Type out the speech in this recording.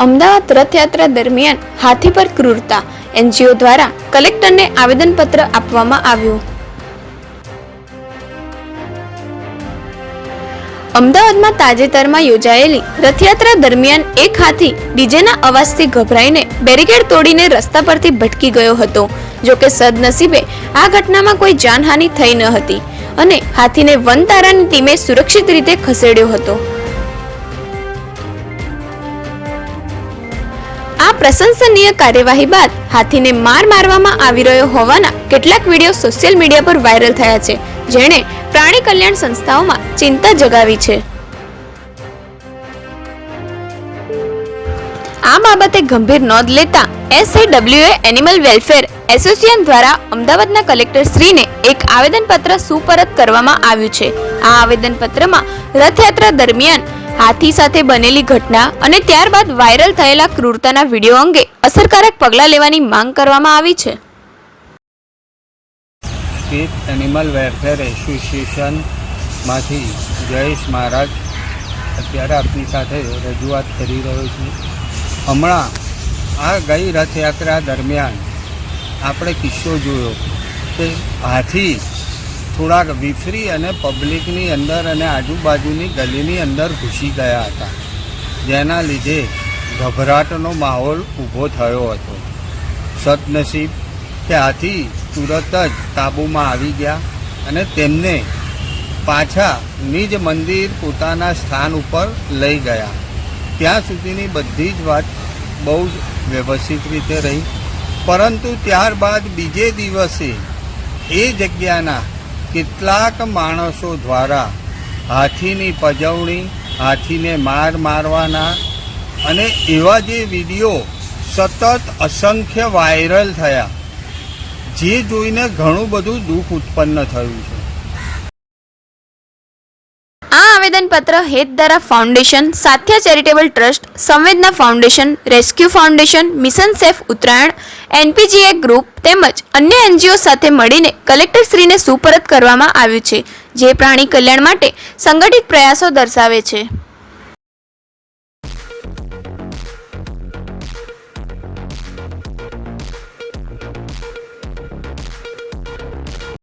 અમદાવાદ રથયાત્રા દરમિયાન હાથી પર ક્રૂરતા. એનજીઓ દ્વારા કલેક્ટરને આવેદનપત્ર આપવામાં આવ્યું. અમદાવાદમાં તાજેતરમાં યોજાયેલી રથયાત્રા દરમિયાન એક હાથી ડીજેના અવાજથી ગભરાઈને બેરિકેડ તોડીને રસ્તા પરથી ભટકી ગયો હતો. જોકે સદનસીબે આ ઘટનામાં કોઈ જાનહાનિ થઈ ન હતી અને હાથીને વન તારાની ટીમે સુરક્ષિત રીતે ખસેડ્યો હતો. આ પ્રશંસનીય કાર્યવાહી બાદ હાથીને માર મારવામાં આવી રહ્યો હોવાના કેટલાક વીડિયો સોશિયલ મીડિયા પર વાયરલ થયા છે, જેણે પ્રાણી કલ્યાણ સંસ્થાઓમાં ચિંતા જગાવી છે. આ બાબતે ગંભીર નોંધ લેતા એસએડબ્લ્યુએ એનિમલ વેલફેર એસોસિએશન દ્વારા અમદાવાદના કલેક્ટર શ્રીને એક આવેદનપત્ર સુપરત કરવામાં આવ્યું છે. આ આવેદનપત્રમાં રથયાત્રા દરમિયાન હાથી સાથે બનેલી ઘટના અને ત્યારબાદ વાયરલ થયેલા ક્રૂરતાના વીડિયો અંગે અસરકારક પગલાં લેવાની માંગ કરવામાં આવી છે. સ્ટેટ એનિમલ વેલફેર એસોસિએશનમાંથી જયેશ મહારાજ અત્યારે આપની સાથે રજૂઆત કરી રહ્યો છું. હમણાં આ ગઈ રથયાત્રા દરમિયાન આપણે કિસ્સો જોયો કે હાથી થોડાક વિફરી અને પબ્લિકની અંદર અને આજુબાજુની ગલીની અંદર ઘૂસી ગયા હતા. જેના લીધે ગભરાટનો માહોલ ઊભો થયો હતો. સદનસીબ હાથી તુરત જ કાબૂમાં આવી ગયા અને તેમને પાછા નિજ મંદિર પોતાના સ્થાન ઉપર લઈ ગયા. ત્યાં સુધીની બધી જ વાત બહુ જ વ્યવસ્થિત રીતે રહી. પરંતુ ત્યારબાદ બીજે દિવસે એ જગ્યાના કેટલાક માણસો દ્વારા હાથીની પજવણી, હાથીને માર મારવાના અને એવા જે વીડિયો સતત અસંખ્ય વાયરલ થયા, જે જોઈને ઘણું બધું દુઃખ ઉત્પન્ન થયું છે. આવેદનપત્ર Hetdhara foundation, Sathya charitable trust, Samvedana foundation, rescue foundation, mission safe Uttarayan, NPGA group તેમજ અન્ય એનજીઓ સાથે મળીને કલેક્ટર શ્રીને સુપરત કરવામાં આવ્યું છે, જે પ્રાણી કલ્યાણ માટે સંગઠિત પ્રયાસો દર્શાવે છે.